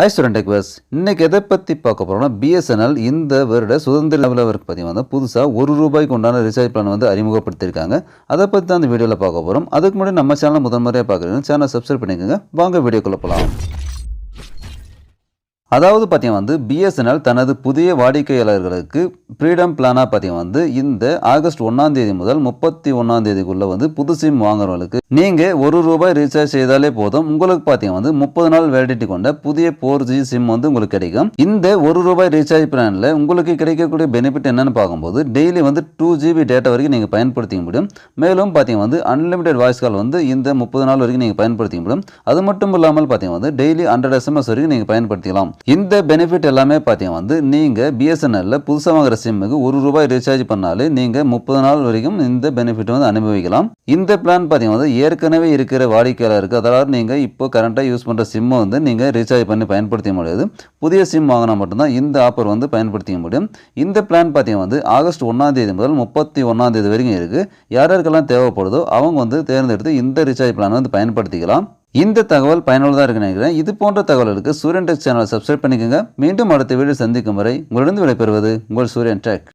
High student டெக்வர்ஸ் இன்றைக்கி எதை பற்றி பார்க்க போகிறோம்னா பிஎஸ்என்எல் இந்த வருட சுதந்திர நிலவரக்கு பற்றி வந்து புதுசாக ஒரு ரூபாய்க்கு உண்டான ரீசார்ஜ் பிளான் வந்து அறிமுகப்படுத்தியிருக்காங்க. அதை பற்றி தான் அந்த வீடியோவில் பார்க்க போகிறோம் அதுக்கு முன்னாடி நம்ம சேனலை முதல் முறையாக பார்க்குறீங்க சேனல் சப்ஸ்கிரைப் பண்ணிக்கோங்க. வாங்க வீடியோக்குள்ளே போகலாம் அதாவது பார்த்தீங்கன்னா வந்து பிஎஸ்என்எல் தனது புதிய வாடிக்கையாளர்களுக்கு ஃப்ரீடம் பிளானாக பார்த்தீங்கன்னா வந்து இந்த ஆகஸ்ட் ஒன்றாம் தேதி முதல் முப்பத்தி ஒன்றாம் தேதிக்குள்ளே வந்து புது சிம் வாங்குறவங்களுக்கு நீங்கள் ஒரு ரூபாய் ரீசார்ஜ் செய்தாலே போதும். உங்களுக்கு பார்த்தீங்கன்னா வந்து முப்பது நாள் வேலிடிட்டி கொண்ட புதிய ஃபோர் ஜி சிம் வந்து உங்களுக்கு கிடைக்கும். இந்த ஒரு ரூபாய் ரீசார்ஜ் பிளானில் உங்களுக்கு கிடைக்கக்கூடிய பெனிஃபிட் என்னென்னு பார்க்கும்போது டெய்லி வந்து டூ ஜிபி டேட்டா வரைக்கும் நீங்கள் பயன்படுத்திக்க முடியும். மேலும் பார்த்தீங்கன்னா வந்து அன்லிமிடெட் வாய்ஸ் கால் வந்து இந்த முப்பது நாள் வரைக்கும் நீங்கள் பயன்படுத்திக்க முடியும். அது மட்டும் இல்லாமல் பார்த்தீங்கன்னா வந்து டெய்லி ஹண்ட்ரட் எஸ்எம்எஸ் வரைக்கும் நீங்கள் பயன்படுத்திக்கலாம். இந்த பெனிஃபிட் எல்லாமே பார்த்தீங்கன்னா வந்து நீங்கள் பிஎஸ்என்எல்ல புதுசாக வாங்குற சிம்முக்கு ஒரு ரூபாய் ரீசார்ஜ் பண்ணாலே நீங்கள் முப்பது நாள் வரைக்கும் இந்த பெனிஃபிட் வந்து அனுபவிக்கலாம். இந்த பிளான் பார்த்தீங்கன்னா வந்து ஏற்கனவே இருக்கிற வாடிக்கையாளருக்கு அதாவது நீங்கள் இப்போ கரண்ட்டாக யூஸ் பண்ணுற சிம்மை வந்து நீங்கள் ரீசார்ஜ் பண்ணி பயன்படுத்த முடியாது. புதிய சிம் வாங்கினா மட்டும்தான் இந்த ஆஃபர் வந்து பயன்படுத்திக்க முடியும். இந்த பிளான் பார்த்தீங்கன்னா வந்து ஆகஸ்ட் ஒன்றாம் தேதி முதல் முப்பத்தி ஒன்றாம் தேதி வரைக்கும் இருக்குது யார் யாருக்கெல்லாம் தேவைப்படுதோ அவங்க வந்து தேர்ந்தெடுத்து இந்த ரீசார்ஜ் பிளான் வந்து பயன்படுத்திக்கலாம். இந்த தகவல் பயனுள்ளதாக இருக்கு நினைக்கிறேன். இது போன்ற தகவல்களுக்கு சூரியன் டெக் சேனலை சப்ஸ்கிரைப் பண்ணிக்கோங்க. மீண்டும் அடுத்த வீடியோ சந்திக்கும் வரை உங்களிடம் விடைபெறுவது உங்கள் சூரியன் டெக்.